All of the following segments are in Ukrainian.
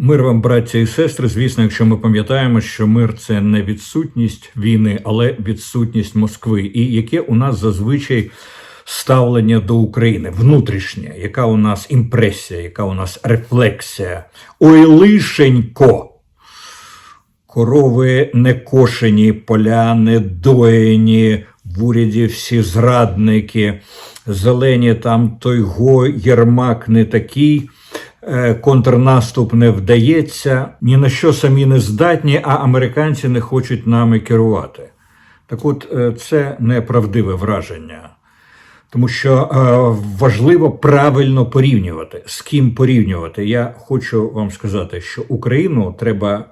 Мир вам, браття і сестри. Звісно, якщо ми пам'ятаємо, що мир це не відсутність війни, але відсутність Москви. І яке у нас зазвичай ставлення до України внутрішнє, яка у нас імпресія, яка у нас рефлексія? Ой, лишенько! Корови не кошені, поля не доєні, в уряді всі зрадники, зелені там той го, Єрмак не такий, контрнаступ не вдається, ні на що самі не здатні, а американці не хочуть нами керувати. Так от, е, це неправдиве враження. Тому що е, важливо правильно порівнювати. З ким порівнювати. Я хочу вам сказати, що Україну треба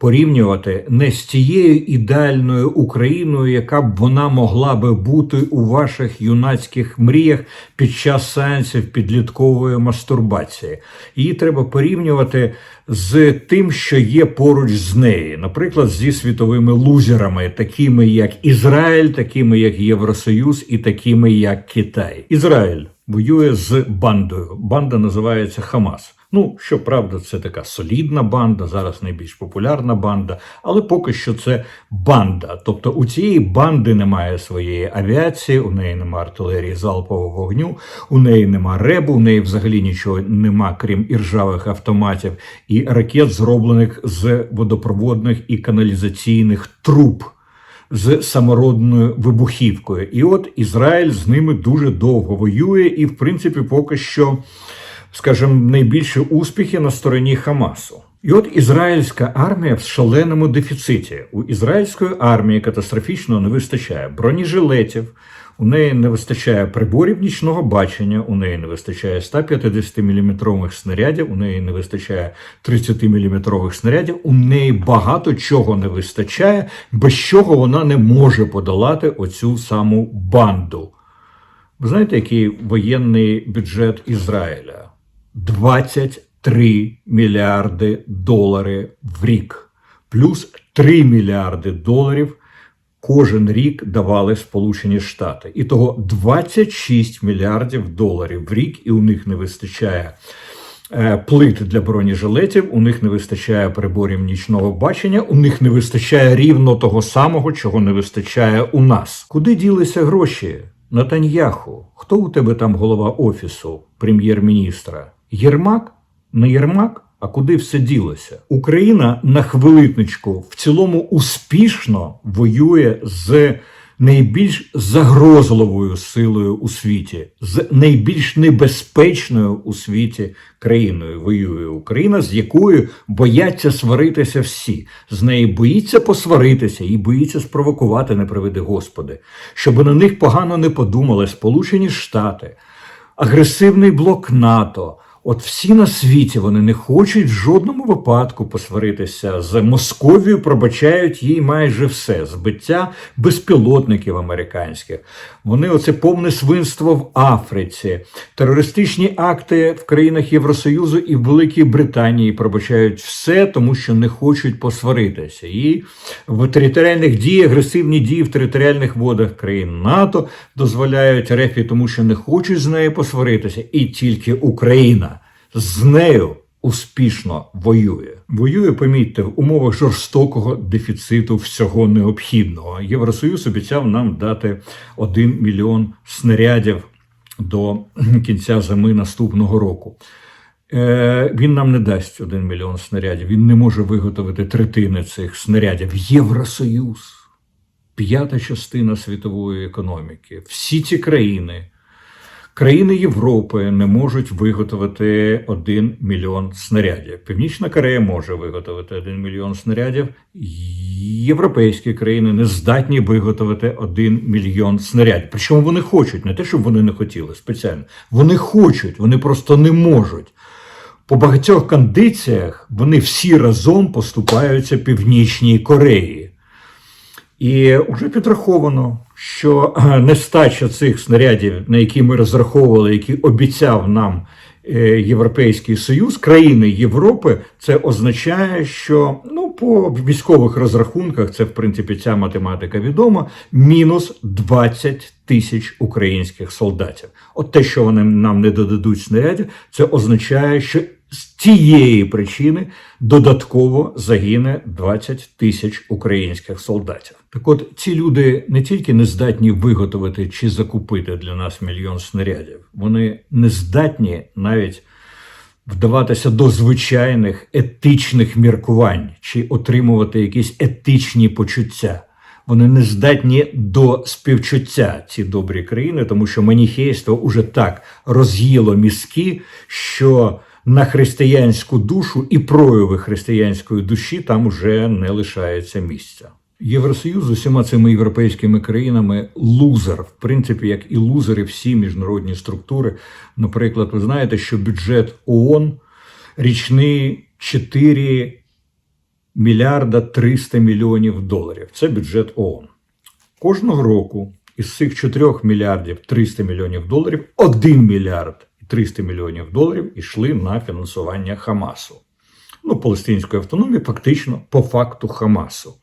порівнювати не з тією ідеальною Україною, яка б вона могла би бути у ваших юнацьких мріях під час сеансів підліткової мастурбації. Її треба порівнювати з тим, що є поруч з нею, наприклад, зі світовими лузерами, такими як Ізраїль, такими як Євросоюз і такими як Китай. Ізраїль воює з бандою. Банда називається Хамас. Ну, щоправда, це така солідна банда, зараз найбільш популярна банда, але поки що це банда. Тобто у цієї банди немає своєї авіації, у неї немає артилерії залпового вогню, у неї нема ребу, у неї взагалі нічого нема, крім іржавих автоматів і ракет, зроблених з водопроводних і каналізаційних труб. З самородною вибухівкою, і от Ізраїль з ними дуже довго воює, і в принципі, поки що скажімо, найбільші успіхи на стороні Хамасу. І от ізраїльська армія в шаленому дефіциті. У ізраїльської армії катастрофічно не вистачає бронежилетів, у неї не вистачає приборів нічного бачення, у неї не вистачає 150-мм снарядів, у неї не вистачає 30-мм снарядів, у неї багато чого не вистачає, без чого вона не може подолати оцю саму банду. Ви знаєте, який воєнний бюджет Ізраїля? 23 мільярди доларів в рік, плюс 3 мільярди доларів кожен рік давали Сполучені Штати. І того 26 мільярдів доларів в рік, і у них не вистачає. е, Плит для бронежилетів, у них не вистачає приборів нічного бачення, у них не вистачає рівно того самого, чого не вистачає у нас. Куди ділися гроші? Натаньяху, хто у тебе там голова офісу прем'єр-міністра? Єрмак? Не Єрмак? А куди все ділося? Україна на хвилиночку в цілому успішно воює з найбільш загрозливою силою у світі, з найбільш небезпечною у світі країною воює Україна, з якою бояться сваритися всі. З неї боїться посваритися і боїться спровокувати, не приведи Господи, щоб на них погано не подумали Сполучені Штати, агресивний блок НАТО. От всі на світі вони не хочуть в жодному випадку посваритися з Московією, пробачають їй майже все збиття безпілотників американських. Вони оце повне свинство в Африці, терористичні акти в країнах Євросоюзу і в Великій Британії пробачають все, тому що не хочуть посваритися. І в територіальних діях, агресивні дії в територіальних водах країн НАТО дозволяють РФ, тому що не хочуть з нею посваритися, і тільки Україна з нею успішно воює. Воює, помітьте, в умовах жорстокого дефіциту всього необхідного. Євросоюз обіцяв нам дати 1 мільйон снарядів до кінця зими наступного року. Е, Він нам не дасть 1 мільйон снарядів. Він не може виготовити третини цих снарядів. Євросоюз, п'ята частина світової економіки. Всі ці країни. Країни Європи не можуть виготовити 1 мільйон снарядів. Північна Корея може виготовити 1 мільйон снарядів. Європейські країни не здатні виготовити 1 мільйон снарядів. Причому вони хочуть, не те, щоб вони не хотіли спеціально. Вони хочуть, вони просто не можуть. По багатьох кондиціях вони всі разом поступаються Північній Кореї. І вже підраховано, що е, нестача цих снарядів, на які ми розраховували, які обіцяв нам е, Європейський Союз, країни Європи, це означає, що ну по військових розрахунках, це в принципі ця математика відома, мінус 20 тисяч українських солдатів. От те, що вони нам не додадуть снарядів, це означає, що з тієї причини додатково загине 20 тисяч українських солдатів. Так от ці люди не тільки не здатні виготовити чи закупити для нас мільйон снарядів, вони не здатні навіть вдаватися до звичайних етичних міркувань чи отримувати якісь етичні почуття. Вони не здатні до співчуття ці добрі країни, тому що маніхейство уже так роз'їло мізки, що на християнську душу і прояви християнської душі там уже не лишається місця. Євросоюз з усіма цими європейськими країнами лузер, в принципі, як і лузери всі міжнародні структури. Наприклад, ви знаєте, що бюджет ООН річний 4 мільярда 300 мільйонів доларів. Це бюджет ООН. Кожного року із цих 4 мільярдів 300 мільйонів доларів 1 мільярд 300 мільйонів доларів йшли на фінансування Хамасу. Ну, палестинської автономії, фактично по факту Хамасу.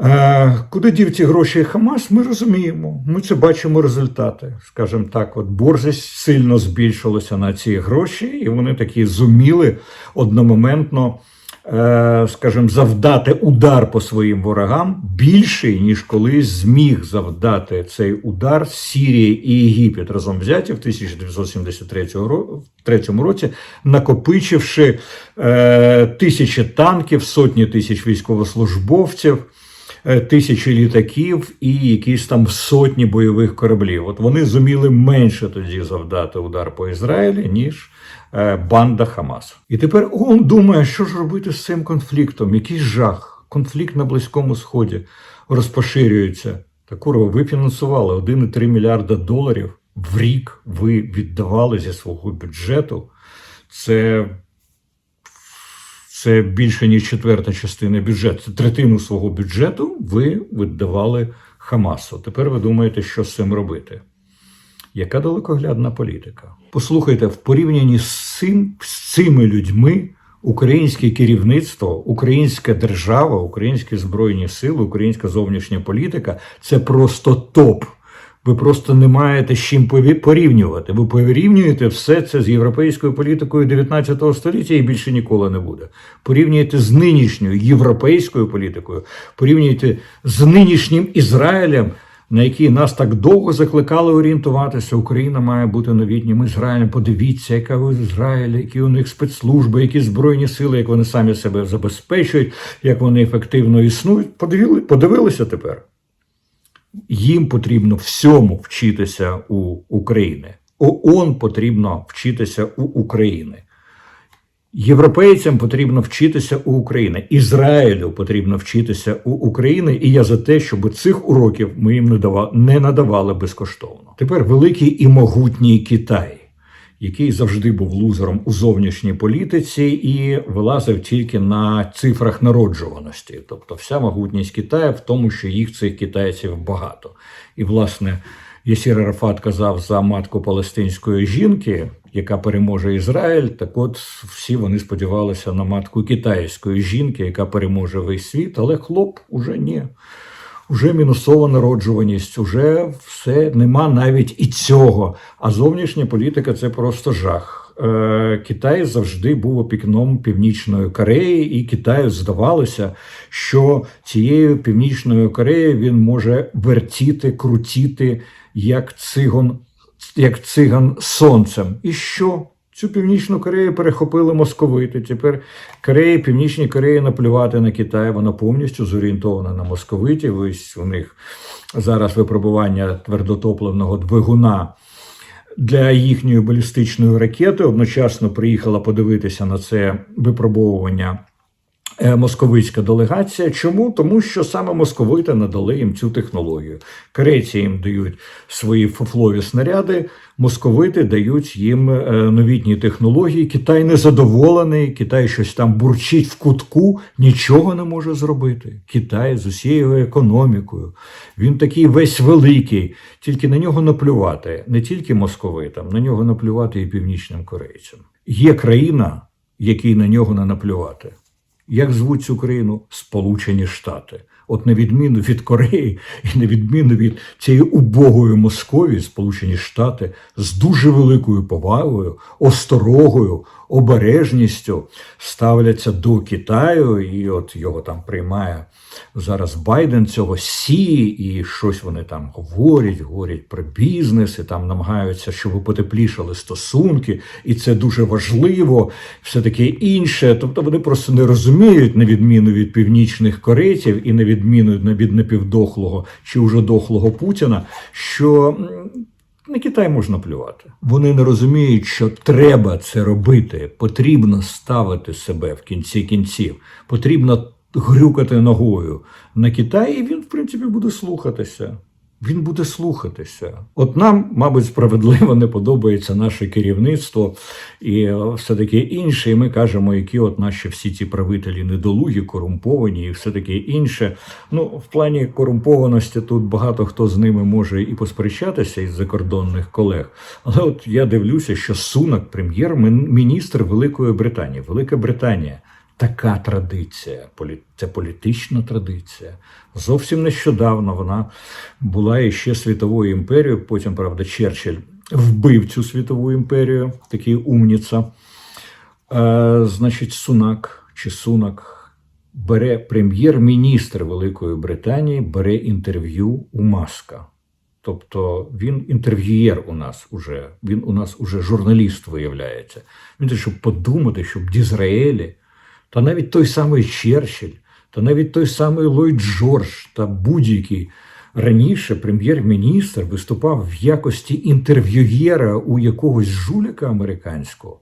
Е, Куди дів ці гроші Хамас, ми розуміємо. Ми це бачимо результати. Скажімо так, от борзість сильно збільшилася на ці гроші, і вони такі зуміли одномоментно, скажімо, завдати удар по своїм ворогам більший, ніж колись зміг завдати цей удар Сірія і Єгипет разом взяті в 1973 ро- третьому році, накопичивши е, тисячі танків, сотні тисяч військовослужбовців е, тисячі літаків і якісь там сотні бойових кораблів. От вони зуміли менше тоді завдати удар по Ізраїлі, ніж е, банда Хамасу. І тепер ООН думає, що ж робити з цим конфліктом. Який жах. Конфлікт на Близькому Сході розпоширюється. Та курва, ви фінансували 1,3 мільярда доларів в рік. Ви віддавали зі свого бюджету. Це це більше ніж четверта частина бюджету. Це третину свого бюджету ви віддавали Хамасу. Тепер ви думаєте, що з цим робити? Яка далекоглядна політика? Послухайте, в порівнянні з цим, з цими людьми українське керівництво, українська держава, українські збройні сили, українська зовнішня політика це просто топ. Ви просто не маєте з чим порівнювати. Ви порівнюєте все це з європейською політикою 19 століття і більше ніколи не буде. Порівнюєте з нинішньою європейською політикою, порівнюєте з нинішнім Ізраїлем, на який нас так довго закликали орієнтуватися. Україна має бути новітнім Ізраїлем. Подивіться, яка ви Ізраїль, які у них спецслужби, які збройні сили, як вони самі себе забезпечують, як вони ефективно існують. Подивили, подивилися тепер їм потрібно всьому вчитися у України. ООН потрібно вчитися у України. Європейцям потрібно вчитися у України. Ізраїлю потрібно вчитися у України. І я за те, щоб цих уроків ми їм не дава- не надавали безкоштовно. Тепер великий і могутній Китай, який завжди був лузером у зовнішній політиці і вилазив тільки на цифрах народжуваності. Тобто, вся могутність Китаю в тому, що їх цих китайців багато. І, власне, Єсір Арафат казав за матку палестинської жінки, яка переможе Ізраїль. Так от всі вони сподівалися на матку китайської жінки, яка переможе весь світ, але хлоп уже ні. Уже мінусова народжуваність, уже все нема навіть і цього. А зовнішня політика це просто жах. Е, Китай завжди був опікном Північної Кореї, і Китаю здавалося, що цією Північною Кореєю він може вертіти, крутіти як циган, як циган сонцем. І що? Цю Північну Корею перехопили московити. Тепер Кореї, Північній Кореї наплювати на Китай. Вона повністю зорієнтована на московитів. Ось у них зараз випробування твердотопливного двигуна для їхньої балістичної ракети. Одночасно приїхала подивитися на це випробовування московицька делегація. Чому? Тому що саме московити надали їм цю технологію. Корейці їм дають свої фуфлові снаряди, московити дають їм е, новітні технології. Китай незадоволений, Китай щось там бурчить в кутку, нічого не може зробити. Китай з усією економікою. Він такий весь великий, тільки на нього наплювати не тільки московитам, на нього наплювати і північним корейцям. Є країна, якій на нього не наплювати. Як звуть цю країну? Сполучені Штати. От на відміну від Кореї і на відміну від цієї убогої Московії, Сполучені Штати з дуже великою повагою, осторогою, обережністю ставляться до Китаю, і от його там приймає зараз Байден цього сіє, і щось вони там говорять, говорять про бізнес, і там намагаються, щоб потеплішали стосунки, і це дуже важливо, все таке інше. Тобто вони просто не розуміють, на відміну від північних корейців і на відміну від напівдохлого чи вже дохлого Путіна, що на Китай можна плювати. Вони не розуміють, що треба це робити. Потрібно ставити себе в кінці кінців. Потрібно грюкати ногою на Китай, і він, в принципі, буде слухатися. Він буде слухатися. От нам, мабуть, справедливо не подобається наше керівництво і все таке інше. І ми кажемо, які от наші всі ці правителі недолугі, корумповані і все таке інше. Ну, в плані корумпованості тут багато хто з ними може і посперечатися із закордонних колег. Але от я дивлюся, що Сунак, прем'єр-міністр Великої Британії, Велика Британія. Така традиція, це політична традиція. Зовсім нещодавно вона була іще світовою імперією. Потім, правда, Черчилль вбив цю світову імперію, такий умніця. Е, значить, Сунак чи Сунак бере прем'єр-міністр Великої Британії, бере інтерв'ю у Маска. Тобто він інтерв'юєр у нас уже, він у нас уже журналіст виявляється. Він те, щоб подумати, щоб Дізраелі, та навіть той самий Черчилль, та навіть той самий Ллойд Джордж та будь-який раніше прем'єр-міністр виступав в якості інтерв'юєра у якогось жуліка американського.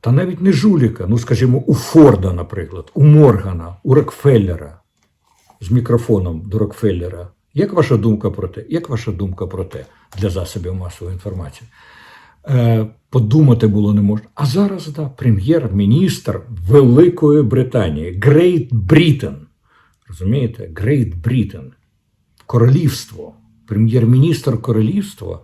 Та навіть не жуліка, ну скажімо, у Форда, наприклад, у Моргана, у Рокфеллера з мікрофоном до Рокфеллера. Як ваша думка про те? Як ваша думка про те для засобів масової інформації? Е, подумати було не можна. А зараз да, прем'єр-міністр Великої Британії, Great Britain. Розумієте? Great Britain. Королівство. Прем'єр-міністр королівства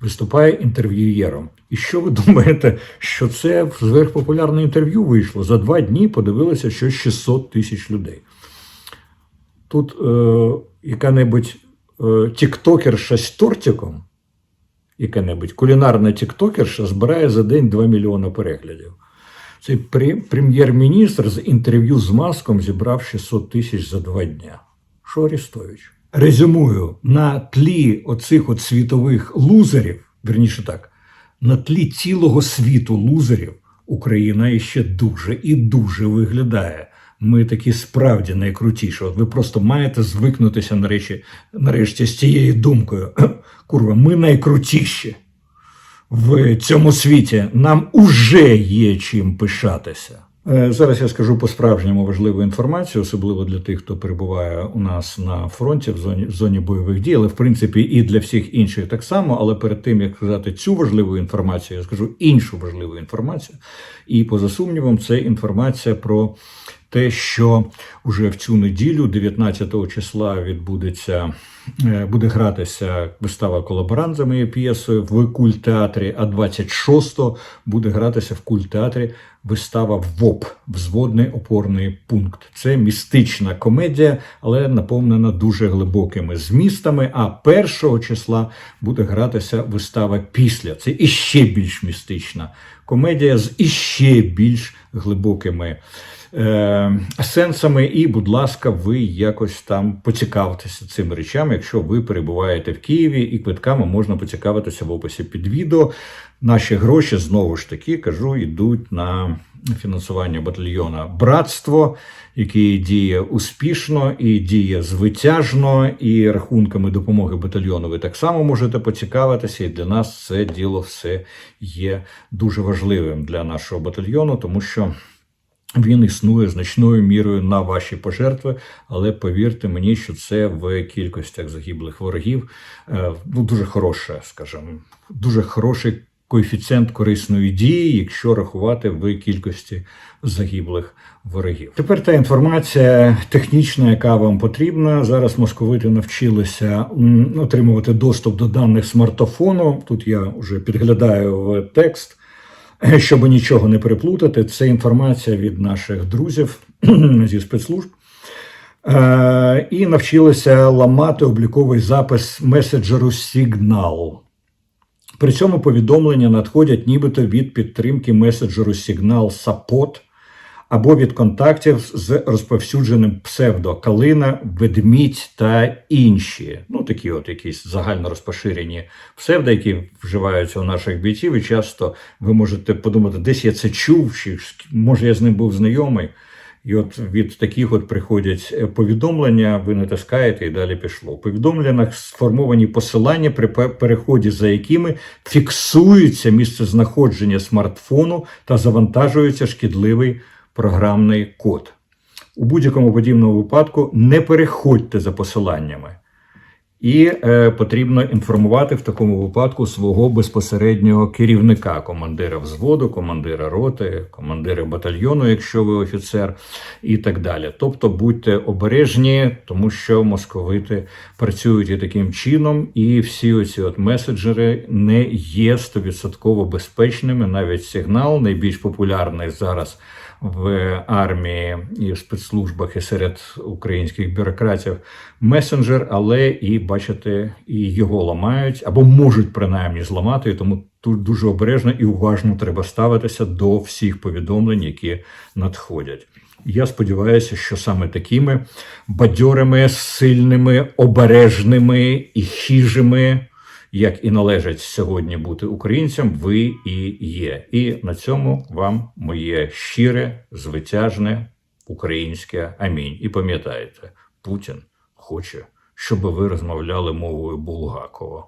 виступає інтерв'юєром. І що ви думаєте, що це зверхпопулярне інтерв'ю вийшло? За два дні подивилося, що 600 тисяч людей. Тут е, яка-небудь е, тіктокерша з тортиком, яка-небудь кулінарна тіктокерша збирає за день 2 мільйони переглядів. Цей прем'єр-міністр з інтерв'ю з маском зібрав 600 тисяч за два дня. Що Арестович? Резюмую, на тлі оцих от світових лузерів, верніше так, на тлі цілого світу лузерів Україна іще дуже і дуже виглядає. Ми такі справді найкрутіші. От ви просто маєте звикнутися нарешті, нарешті з цією думкою. Курва, ми найкрутіші в цьому світі. Нам уже є чим пишатися. Е, Зараз я скажу по-справжньому важливу інформацію, особливо для тих, хто перебуває у нас на фронті в зоні в зоні бойових дій, але в принципі і для всіх інших так само. Але перед тим як сказати цю важливу інформацію, я скажу іншу важливу інформацію. І поза сумнівом, це інформація про те, що уже в цю неділю, 19 числа, відбудеться е, буде гратися вистава колаборант за моєю п'єсою в культтеатрі, а 26-го буде гратися в культтеатрі вистава ВОП Взводний опорний пункт. Це містична комедія, але наповнена дуже глибокими змістами. А 1 числа буде гратися вистава після. Це іще більш містична комедія з іще більш глибокими е, сенсами. І, будь ласка, ви якось там поцікавитеся цими речами, якщо ви перебуваєте в Києві, і квитками можна поцікавитися в описі під відео. Наші гроші знову ж таки кажу, йдуть на фінансування батальйона Братство, який діє успішно і діє звитяжно, і рахунками допомоги батальйону ви так само можете поцікавитися. І для нас це діло все є дуже важливим для нашого батальйону, тому що. Він існує значною мірою на ваші пожертви, але повірте мені, що це в кількостях загиблих ворогів е, ну, дуже хороше, скажімо, дуже хороший коефіцієнт корисної дії, якщо рахувати в кількості загиблих ворогів. Тепер та інформація технічна, яка вам потрібна. Зараз московити навчилися отримувати доступ до даних смартфону. Тут я вже підглядаю в текст. Щоб нічого не переплутати, це інформація від наших друзів зі спецслужб. Е, і навчилися ламати обліковий запис меседжеру Signal. При цьому повідомлення надходять нібито від підтримки меседжеру Signal Support або від контактів з розповсюдженим псевдо Калина, ведмідь та інші. Ну, такі от якісь загально розпоширені псевдо, які вживаються у наших бійців. І часто ви можете подумати, десь я це чув, чи може я з ним був знайомий. І от від таких от приходять е, повідомлення, ви натискаєте і далі пішло. У повідомленнях сформовані посилання, при переході за якими фіксується місце знаходження смартфону та завантажується шкідливий програмний код. У будь-якому подібному випадку не переходьте за посиланнями. І е, потрібно інформувати в такому випадку свого безпосереднього керівника, командира взводу, командира роти, командира батальйону, якщо ви офіцер, і так далі. Тобто будьте обережні, тому що московити працюють і таким чином, і всі оці от меседжери не є стовідсотково безпечними. Навіть сигнал найбільш популярний зараз в армії і в спецслужбах і серед українських бюрократів месенджер, але і бачите, і його ламають або можуть принаймні зламати. Тому тут дуже обережно і уважно треба ставитися до всіх повідомлень, які надходять. Я сподіваюся, що саме такими бадьорими, сильними, обережними і хижими, як і належить сьогодні бути українцям, ви і є. І на цьому вам моє щире, звитяжне українське амінь. І пам'ятайте, Путін хоче, щоб ви розмовляли мовою Булгакова.